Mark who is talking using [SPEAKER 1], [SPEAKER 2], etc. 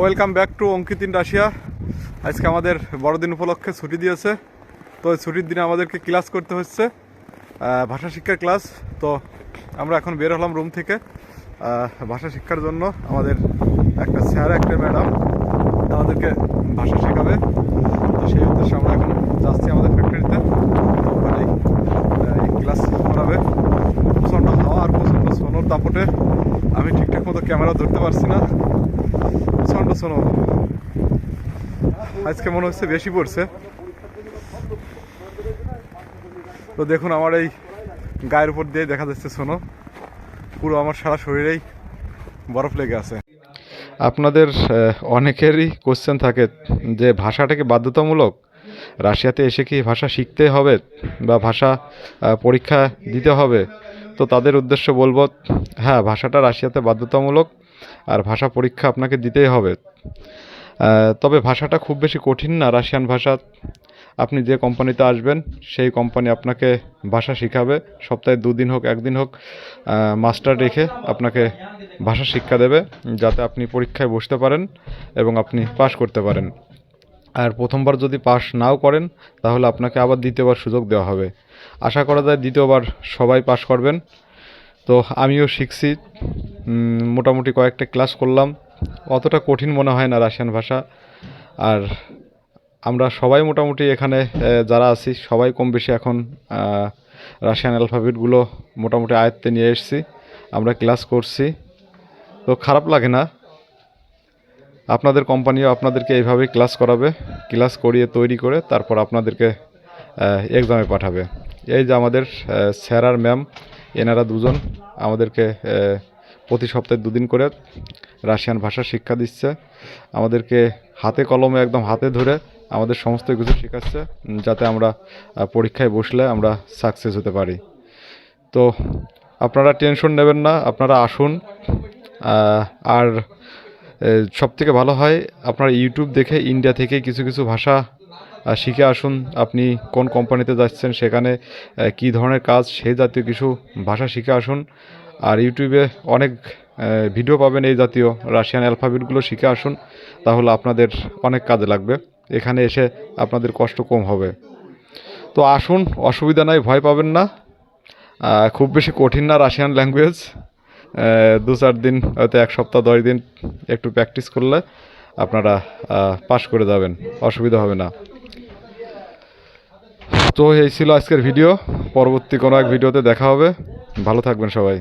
[SPEAKER 1] Welcome back to Ankit in Russia. আজকে আমাদের বড়দিন উপলক্ষে ছুটি দিয়েছে। তো এই ছুটির দিনে আমাদেরকে ক্লাস করতে হচ্ছে ভাষা শিক্ষার ক্লাস। তো আমরা এখন বের হলাম রুম থেকে ভাষা শিক্ষার জন্য। আমাদের একটা স্যার, একটা ম্যাডাম আমাদেরকে ভাষা শেখাবে। তো সেই উদ্দেশ্যে আমরা এখন যাচ্ছি আমাদের ফ্যাক্টরিতে। ক্লাস করাবে। প্রচণ্ড হাওয়া আর প্রচণ্ড সোনোর দাপটে। আমি ঠিকঠাক মতো ক্যামেরা ধরতে পারছি না। সোনো আজকে মনে হচ্ছে বেশি পড়ছে। তো দেখুন আমার এই গায়ের উপর দিয়ে দেখা যাচ্ছে, শোনো, পুরো আমার সারা শরীরেই বরফ লেগে আছে। আপনাদের অনেকেরই কোশ্চেন থাকে যে ভাষাটা কি বাধ্যতামূলক রাশিয়াতে এসে কি ভাষা শিখতে হবে বা ভাষা পরীক্ষা দিতে হবে? তো তাদের উদ্দেশ্য বলব হ্যাঁ ভাষাটা রাশিয়াতে বাধ্যতামূলক আর ভাষা পরীক্ষা আপনাকে দিতেই হবে। তবে ভাষাটা খুব বেশি কঠিন না রাশিয়ান ভাষা। আপনি যে কোম্পানিতে আসবেন, সেই কোম্পানি আপনাকে ভাষা শেখাবে। সপ্তাহে দুদিন হোক, একদিন হোক মাস্টার রেখে আপনাকে ভাষা শিক্ষা দেবে, যাতে আপনি পরীক্ষায় বসতে পারেন এবং আপনি পাশ করতে পারেন। আর প্রথমবার যদি পাস নাও করেন, তাহলে আপনাকে আবার দ্বিতীয়বার সুযোগ দেওয়া হবে। আশা করা যায় দ্বিতীয়বার সবাই পাস করবেন। তো আমিও শিখছি। মোটামুটি কয়েকটা ক্লাস করলাম। অতটা কঠিন মনে হয় না রাশিয়ান ভাষা। আর আমরা সবাই মোটামুটি এখানে যারা আছি, সবাই কম বেশি এখন রাশিয়ান অ্যালফাবেটগুলো মোটামুটি আয়ত্তে নিয়ে এসেছি। আমরা ক্লাস করছি। তো খারাপ লাগে না। আপনাদের কোম্পানিও আপনাদেরকে এইভাবেই ক্লাস করাবে। ক্লাস করিয়ে তৈরি করে তারপর আপনাদেরকে এক্সামে পাঠাবে। এই যে আমাদের স্যার আর ম্যাম, এনারা দুজন আমাদেরকে প্রতি সপ্তাহে দুদিন করে রাশিয়ান ভাষা শিক্ষা দিচ্ছে। আমাদেরকে হাতে কলমে একদম হাতে ধরে আমাদের সমস্ত কিছু শেখাচ্ছে যাতে আমরা পরীক্ষায় বসলে আমরা সাকসেস হতে পারি। তো আপনারা টেনশন নেবেন না, আপনারা আসুন। আর সবথেকে ভালো হয়, আপনারা ইউটিউব দেখে ইন্ডিয়া থেকে কিছু কিছু ভাষা শিখে আসুন আপনি কোন কোম্পানিতে যাচ্ছেন, সেখানে কী ধরনের কাজ সেই জাতীয় কিছু ভাষা শিখে আসুন। আর ইউটিউবে অনেক ভিডিও পাবেন এই জাতীয় রাশিয়ান অ্যালফাবেটগুলো শিখে আসুন, তাহলে আপনাদের অনেক কাজে লাগবে। এখানে এসে আপনাদের কষ্ট কম হবে। তো আসুন, অসুবিধা নাই, ভয় পাবেন না। খুব বেশি কঠিন না রাশিয়ান ল্যাঙ্গুয়েজ দু চার দিন, হয়তো এক সপ্তাহ, দশ দিন একটু প্র্যাকটিস করলে আপনারা পাস করে যাবেন, অসুবিধা হবে না। তো এই ছিল আজকের ভিডিও। পরবর্তী কোনো এক ভিডিওতে দেখা হবে। ভালো থাকবেন সবাই।